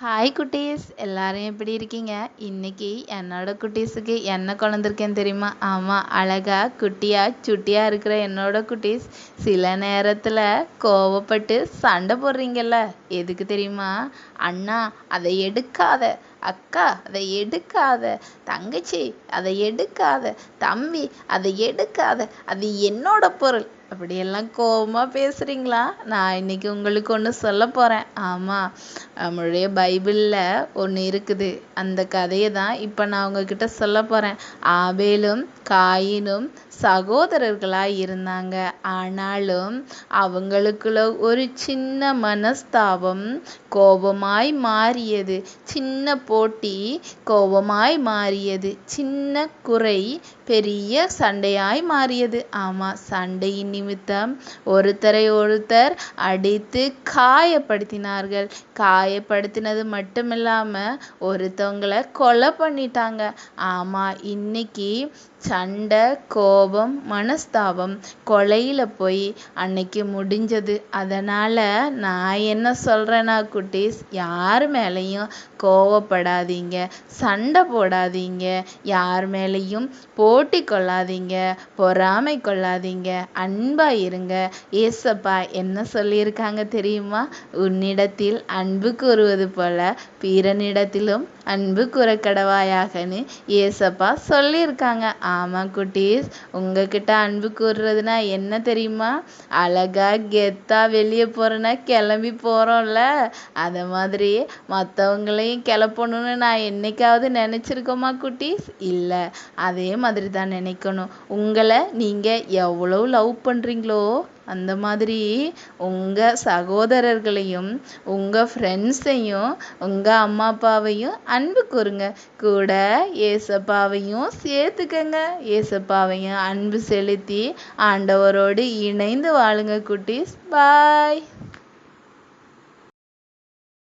Hi குட்டீஸ். எல்லாரும் எப்படி இருக்கீங்க? இன்னைக்கு என்னோட குட்டீஸுக்கு என்ன குழந்திருக்கேன்னு தெரியுமா? ஆமாம் அழகா குட்டியா சுட்டியா இருக்கிற என்னோட குட்டீஸ். சில நேரத்தில் கோவப்பட்டு சண்டை போடுறீங்கல்ல? எதுக்கு தெரியுமா? அண்ணா அதை எடுக்காத. அக்கா அதை எடுக்காத. தங்கச்சி அதை எடுக்காத. தம்பி அதை எடுக்காத. அது என்னோட பொருள். அப்படியெல்லாம் கோபமாக பேசுகிறீங்களா நான் இன்னைக்கு உங்களுக்கு ஒன்று சொல்ல போகிறேன் ஆமாம் நம்மளுடைய பைபிளில் ஒன்று இருக்குது. அந்த கதையை தான் இப்போ நான் உங்ககிட்ட சொல்ல போகிறேன் ஆபேலும் காயினும் சகோதரர்களாக இருந்தாங்க. ஆனாலும் அவங்களுக்குள்ள ஒரு சின்ன மனஸ்தாபம் கோபமாய் மாறியது. சின்ன போட்டி கோபமாய் மாறியது. சின்ன குறை பெரிய சண்டையாய் மாறியது. ஆமாம் சண்டையின் நிமித்தம் ஒருத்தரை ஒருத்தர் அடித்து காயப்படுத்தினார்கள். காயப்படுத்தினது மட்டும் இல்லாமல் ஒருத்தவங்களை கொலை பண்ணிட்டாங்க. ஆமாம் இன்னைக்கு சண்டை கோபம் மனஸ்தாபம் கொலையில் போய் அன்னைக்கு முடிஞ்சது. அதனால் நான் என்ன சொல்கிறேன்னா குட்டீஸ் யார் மேலேயும் கோவப்படாதீங்க. சண்டை போடாதீங்க. யார் மேலேயும் போட்டி கொள்ளாதீங்க. பொறாமை கொள்ளாதீங்க. அன்பாக இருங்க. ஏசப்பா என்ன சொல்லியிருக்காங்க தெரியுமா? உன்னிடத்தில் அன்பு கூறுவது போல பிறனிடத்திலும் அன்பு கூறக்கடவாயாகன்னு ஏசப்பா சொல்லியிருக்காங்க. ஆமாம் குட்டீஸ் உங்ககிட்ட அன்பு கூறுறதுனா என்ன தெரியுமா? அழகாக கெத்தா வெளியே போகிறேன்னா கிளம்பி போகிறோம்ல அதை மாதிரி மற்றவங்களையும் கிளப்பணும்னு நான் என்னைக்காவது நினச்சிருக்கோமா குட்டீஸ்? இல்லை அதே மாதிரி தான் நினைக்கணும். உங்களை நீங்கள் எவ்வளோ லவ் பண்ணுறீங்களோ அந்த மாதிரி உங்கள் சகோதரர்களையும் உங்கள் ஃப்ரெண்ட்ஸையும் உங்கள் அம்மா அப்பாவையும் அன்பு கூறுங்க. கூட ஏசப்பாவையும் சேர்த்துக்கங்க. ஏசப்பாவையும் அன்பு செலுத்தி ஆண்டவரோடு இணைந்து வாழுங்க குட்டீஸ். பாய்